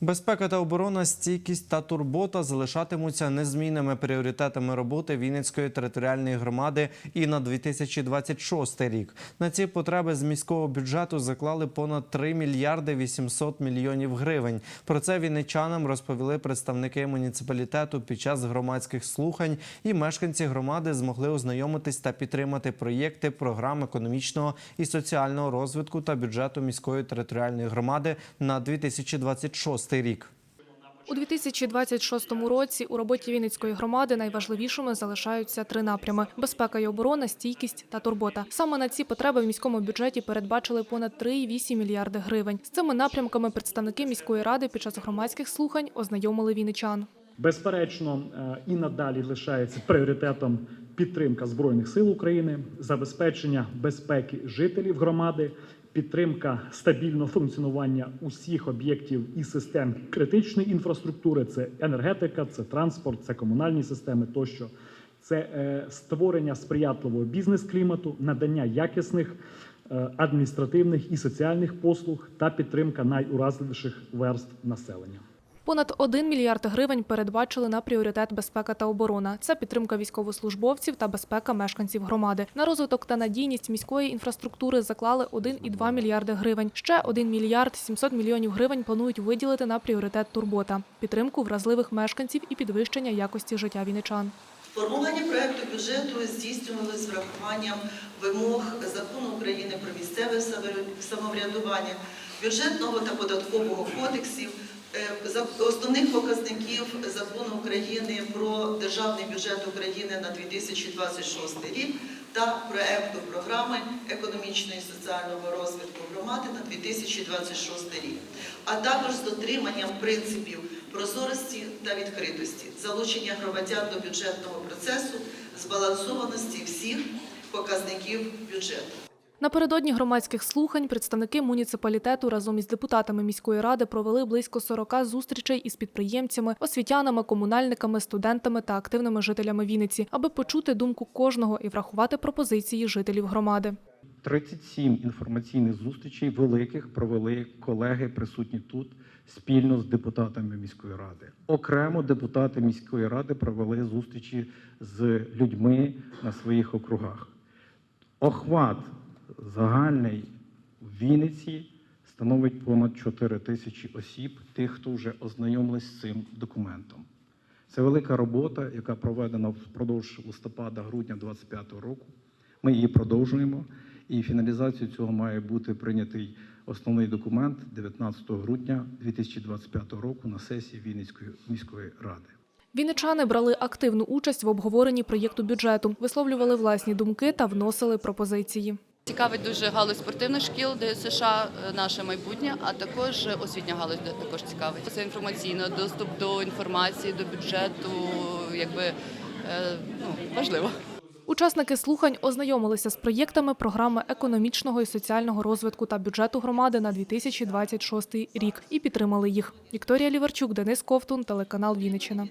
Безпека та оборона, стійкість та турбота залишатимуться незмінними пріоритетами роботи Вінницької територіальної громади і на 2026 рік. На ці потреби з міського бюджету заклали понад 3 мільярди 800 мільйонів гривень. Про це вінничанам розповіли представники муніципалітету під час громадських слухань. І мешканці громади змогли ознайомитись та підтримати проєкти програм економічного і соціального розвитку та бюджету міської територіальної громади на 2026 рік. У 2026 році у роботі Вінницької громади найважливішими залишаються три напрями: безпека і оборона, стійкість та турбота. Саме на ці потреби в міському бюджеті передбачили понад 3,8 мільярди гривень. З цими напрямками представники міської ради під час громадських слухань ознайомили вінничан. Безперечно, е, і надалі лишається пріоритетом підтримка збройних сил України, забезпечення безпеки жителів громади, підтримка стабільного функціонування усіх об'єктів і систем критичної інфраструктури. Це енергетика, це транспорт, це комунальні системи тощо. Це е, створення сприятливого бізнес-клімату, надання якісних е, адміністративних і соціальних послуг та підтримка найуразливіших верств населення. Понад 1 мільярд гривень передбачили на пріоритет безпека та оборона. Це підтримка військовослужбовців та безпека мешканців громади. На розвиток та надійність міської інфраструктури заклали 1,2 мільярди гривень. Ще 1 мільярд 700 мільйонів гривень планують виділити на пріоритет турбота, підтримку вразливих мешканців і підвищення якості життя вінничан. Формування проекту бюджету здійснювалось з врахуванням вимог закону України про місцеве самоврядування, бюджетного та податкового кодексів, основних показників закону України про державний бюджет України на 2026 рік та проекту програми економічного і соціального розвитку громади на 2026 рік, а також з дотриманням принципів прозорості та відкритості, залучення громадян до бюджетного процесу, збалансованості всіх показників бюджету. Напередодні громадських слухань представники муніципалітету разом із депутатами міської ради провели близько 40 зустрічей із підприємцями, освітянами, комунальниками, студентами та активними жителями Вінниці, аби почути думку кожного і врахувати пропозиції жителів громади. 37 інформаційних зустрічей великих провели колеги, присутні тут, спільно з депутатами міської ради. Окремо депутати міської ради провели зустрічі з людьми на своїх округах. Охват загальний в Вінниці становить понад 4 тисячі осіб, тих, хто вже ознайомились з цим документом. Це велика робота, яка проведена впродовж листопада-грудня 2025 року. Ми її продовжуємо, і фіналізацією цього має бути прийнятий основний документ 19 грудня 2025 року на сесії Вінницької міської ради. Вінничани брали активну участь в обговоренні проєкту бюджету, висловлювали власні думки та вносили пропозиції. Цікавить дуже галузь спортивних шкіл, де США е, наше майбутнє, а також освітня галузь також цікавить. Це інформаційно, доступ до інформації, до бюджету, якби е, ну, важливо. Учасники слухань ознайомилися з проєктами програми економічного і соціального розвитку та бюджету громади на 2026 рік і підтримали їх. Вікторія Ліварчук, Денис Ковтун, телеканал Вінниччина.